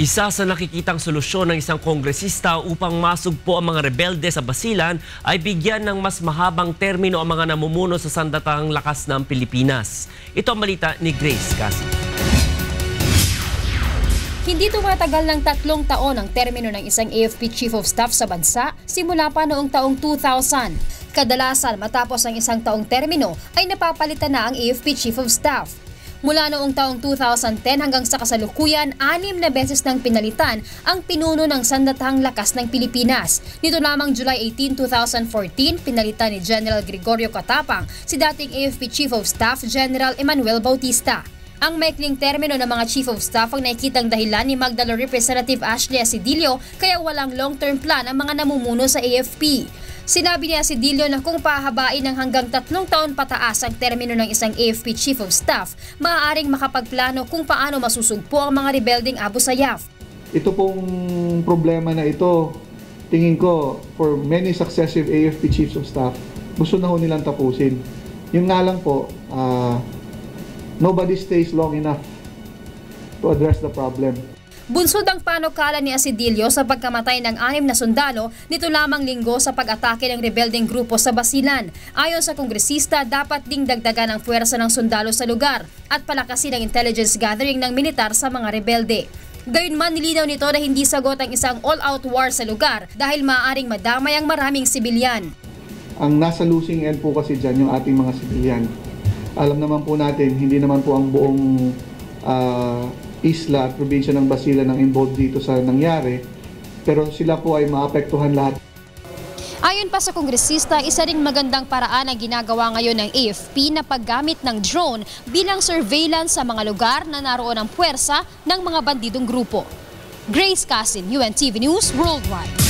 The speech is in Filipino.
Isa sa nakikitang solusyon ng isang kongresista upang masugpo ang mga rebelde sa Basilan ay bigyan ng mas mahabang termino ang mga namumuno sa sandatang lakas ng Pilipinas. Ito ang balita ni Grace Kasi. Hindi tumatagal ng tatlong taon ang termino ng isang AFP Chief of Staff sa bansa simula pa noong taong 2000. Kadalasan matapos ang isang taong termino ay napapalitan na ang AFP Chief of Staff. Mula noong taong 2010 hanggang sa kasalukuyan, anim na beses nang pinalitan ang pinuno ng Sandatahang Lakas ng Pilipinas. Nito lamang July 18, 2014, pinalitan ni General Gregorio Catapang si dating AFP Chief of Staff General Emmanuel Bautista. Ang maikling termino ng mga Chief of Staff ang nakikitang dahilan ni Magdalo Representative Ashley Asidilio kaya walang long-term plan ang mga namumuno sa AFP. Sinabi niya si Dilio na kung pahabain ng hanggang tatlong taon pataas ang termino ng isang AFP Chief of Staff, maaaring makapagplano kung paano masusugpo ang mga rebelding Abu Sayyaf. Ito pong problema na ito, tingin ko, for many successive AFP Chiefs of Staff, gusto na ho nilang tapusin. Yung nga lang po, uh, nobody stays long enough to address the problem. Bunsod ang panukala ni Asidilio sa pagkamatay ng anim na sundalo nito lamang linggo sa pag-atake ng rebelding grupo sa Basilan. Ayon sa kongresista, dapat ding dagdagan ang puwersa ng sundalo sa lugar at palakasin ang intelligence gathering ng militar sa mga rebelde. Gayunman nilinaw nito na hindi sagot ang isang all-out war sa lugar dahil maaaring madamay ang maraming sibilyan. Ang nasa losing end po kasi dyan yung ating mga sibilyan. Alam naman po natin, hindi naman po ang buong uh, isla at probinsya ng Basilan ang involved dito sa nangyari. Pero sila po ay maapektuhan lahat. Ayon pa sa kongresista, isa ring magandang paraan ang ginagawa ngayon ng AFP na paggamit ng drone bilang surveillance sa mga lugar na naroon ang puwersa ng mga bandidong grupo. Grace Casin, UNTV News Worldwide.